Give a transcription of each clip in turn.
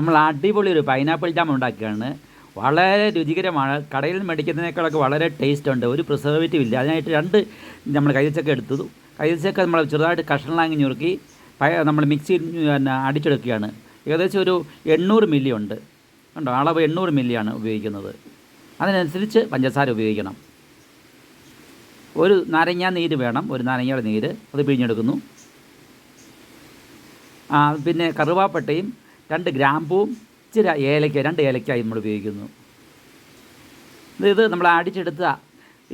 നമ്മൾ അടിപൊളി ഒരു പൈനാപ്പിൾ ജാം ഉണ്ടാക്കുകയാണ് വളരെ രുചികരമാണ്. കടയിൽ മേടിക്കുന്നതിനേക്കാളൊക്കെ വളരെ ടേസ്റ്റ് ഉണ്ട്. ഒരു പ്രിസർവേറ്റീവ് ഇല്ല. അതിനായിട്ട് രണ്ട് നമ്മൾ കൈതച്ചക്ക എടുത്തു. കൈതച്ചക്ക നമ്മൾ ചെറുതായിട്ട് കഷ്ണങ്ങളാങ്ങി ഞുറുക്കി നമ്മൾ മിക്സിയിൽ പിന്നെ അടിച്ചെടുക്കുകയാണ്. ഏകദേശം ഒരു എണ്ണൂറ് മില്ലി ഉണ്ട്. കണ്ടോ? അളവ് എണ്ണൂറ് മില്ലിയാണ് ഉപയോഗിക്കുന്നത്. അതിനനുസരിച്ച് പഞ്ചസാര ഉപയോഗിക്കണം. ഒരു നാരങ്ങ നീര് വേണം. ഒരു നാരങ്ങയുടെ നീര്. അത് പിഴിഞ്ഞെടുക്കുന്നു. പിന്നെ കറുവാപ്പട്ടയും രണ്ട് ഗ്രാമ്പൂവും ഇച്ചിരി ഏലക്ക രണ്ട് ഏലയ്ക്കായി നമ്മൾ ഉപയോഗിക്കുന്നു. ഇത് നമ്മൾ അടിച്ചെടുത്ത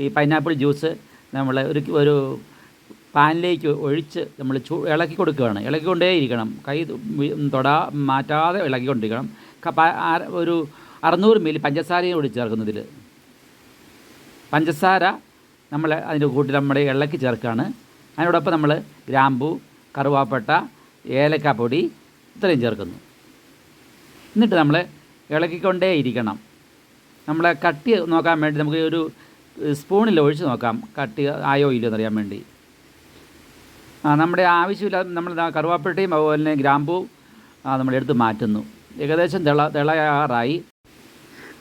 ഈ പൈനാപ്പിൾ ജ്യൂസ് നമ്മൾ ഒരു ഒരു പാനിലേക്ക് ഒഴിച്ച് നമ്മൾ ചൂ ഇളക്കി കൊടുക്കുകയാണ്. ഇളക്കിക്കൊണ്ടേയിരിക്കണം കൈ തൊടാ മാറ്റാതെ ഇളക്കിക്കൊണ്ടിരിക്കണം ഒരു അറുന്നൂറ് മില്ലി പഞ്ചസാരയും കൂടി ചേർക്കുന്നതിൽ പഞ്ചസാര നമ്മൾ അതിന്റെ കൂട്ടിൽ നമ്മുടെ ഇളക്കി ചേർക്കുകയാണ്. അതിനോടൊപ്പം നമ്മൾ ഗ്രാമ്പു കറുവാപ്പട്ട ഏലക്കാപ്പൊടി ഇത്രയും ചേർക്കുന്നു. എന്നിട്ട് നമ്മൾ ഇളക്കിക്കൊണ്ടേ ഇരിക്കണം നമ്മളെ കട്ടി നോക്കാൻ വേണ്ടി നമുക്ക് ഒരു സ്പൂണിൽ ഒഴിച്ച് നോക്കാം. കട്ടി ആയോ ഇല്ലയോ എന്നറിയാൻ വേണ്ടി. ആ നമ്മുടെ ആവശ്യമില്ലാതെ നമ്മൾ കറുവാപ്പട്ടയും അതുപോലെ തന്നെ ഗ്രാമ്പൂ നമ്മൾ നമ്മളെടുത്ത് മാറ്റുന്നു. ഏകദേശം തിള തിളയാറായി.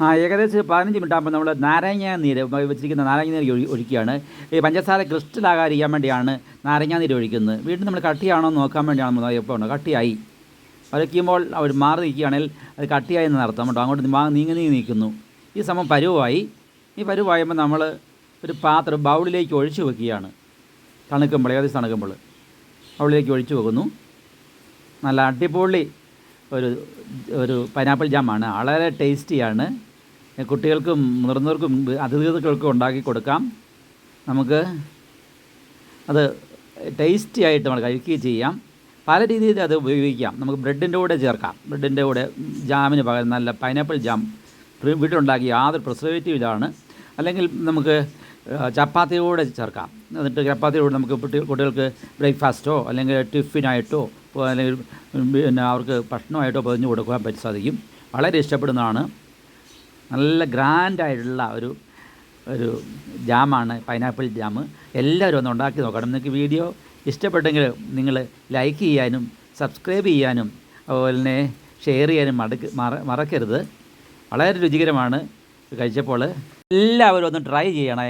ആ ഏകദേശം പതിനഞ്ച് മിനിറ്റ് ആകുമ്പോൾ നമ്മൾ നാരങ്ങ നീര് വെച്ചിരിക്കുന്ന നാരങ്ങ നീര് ഒഴി ഒഴിക്കുകയാണ്. ഈ പഞ്ചസാര ക്രിസ്റ്റലാകാതിരിക്കാൻ വേണ്ടിയാണ് നാരങ്ങ നീര് ഒഴിക്കുന്നത്. വീണ്ടും നമ്മൾ കട്ടിയാണോ നോക്കാൻ വേണ്ടിയാണ് എപ്പോൾ കട്ടിയായി. വരയ്ക്കുമ്പോൾ അവർ മാറി നിൽക്കുകയാണെങ്കിൽ അത് കട്ടിയായി എന്ന് നടത്താം കേട്ടോ. അങ്ങോട്ട് നീങ്ങി നീങ്ങി നിൽക്കുന്നു. ഈ സമയം പരുവായി. ഈ പരുവായുമ്പോൾ നമ്മൾ ഒരു പാത്രം ബൗളിലേക്ക് ഒഴിച്ചു വെക്കുകയാണ്. തണുക്കുമ്പോൾ ഏകദേശം തണുക്കുമ്പോൾ. ബൗളിലേക്ക് ഒഴിച്ചു വെക്കുന്നു. നല്ല അടിപൊളി ഒരു ഒരു പൈനാപ്പിൾ ജാമാണ്. വളരെ ടേസ്റ്റിയാണ്. കുട്ടികൾക്കും മുതിർന്നവർക്കും അതിഥികൾക്കും ഉണ്ടാക്കി കൊടുക്കാം. നമുക്ക് അത് ടേസ്റ്റി ആയിട്ട് നമ്മൾ കഴിക്കുകയും ചെയ്യാം. പല രീതിയിൽ അത് ഉപയോഗിക്കാം. നമുക്ക് ബ്രെഡിന്റെ കൂടെ ചേർക്കാം. ബ്രെഡിന്റെ കൂടെ ജാമിന് പകരം നല്ല പൈനാപ്പിൾ ജാം വീട്ടിലുണ്ടാക്കി യാതൊരു പ്രിസർവേറ്റീവ് ഇതാണ്. അല്ലെങ്കിൽ നമുക്ക് ചപ്പാത്തിയോടെ ചേർക്കാം. എന്നിട്ട് ചപ്പാത്തിയുടെ നമുക്ക് കുട്ടി- കുട്ടികൾക്ക് ബ്രേക്ക്ഫാസ്റ്റോ അല്ലെങ്കിൽ ടിഫിനായിട്ടോ അല്ലെങ്കിൽ പിന്നെ അവർക്ക് ഭക്ഷണമായിട്ടോ പതിഞ്ഞു കൊടുക്കാൻ പറ്റി സാധിക്കും. വളരെ ഇഷ്ടപ്പെടുന്നതാണ്. നല്ല ഗ്രാൻഡായിട്ടുള്ള ഒരു ഒരു ജാമാണ് പൈനാപ്പിൾ ജാം. എല്ലാവരും ഒന്ന് ഉണ്ടാക്കി നോക്കണം. നിങ്ങൾക്ക് വീഡിയോ ഇഷ്ടപ്പെട്ടെങ്കിൽ നിങ്ങൾ ലൈക്ക് ചെയ്യാനും സബ്സ്ക്രൈബ് ചെയ്യാനും അതുപോലെ തന്നെ ഷെയർ ചെയ്യാനും മടക്ക് മറക്കരുത്. വളരെ രുചികരമാണ് കഴിച്ചപ്പോൾ. എല്ലാവരും ഒന്ന് ട്രൈ ചെയ്യണേ.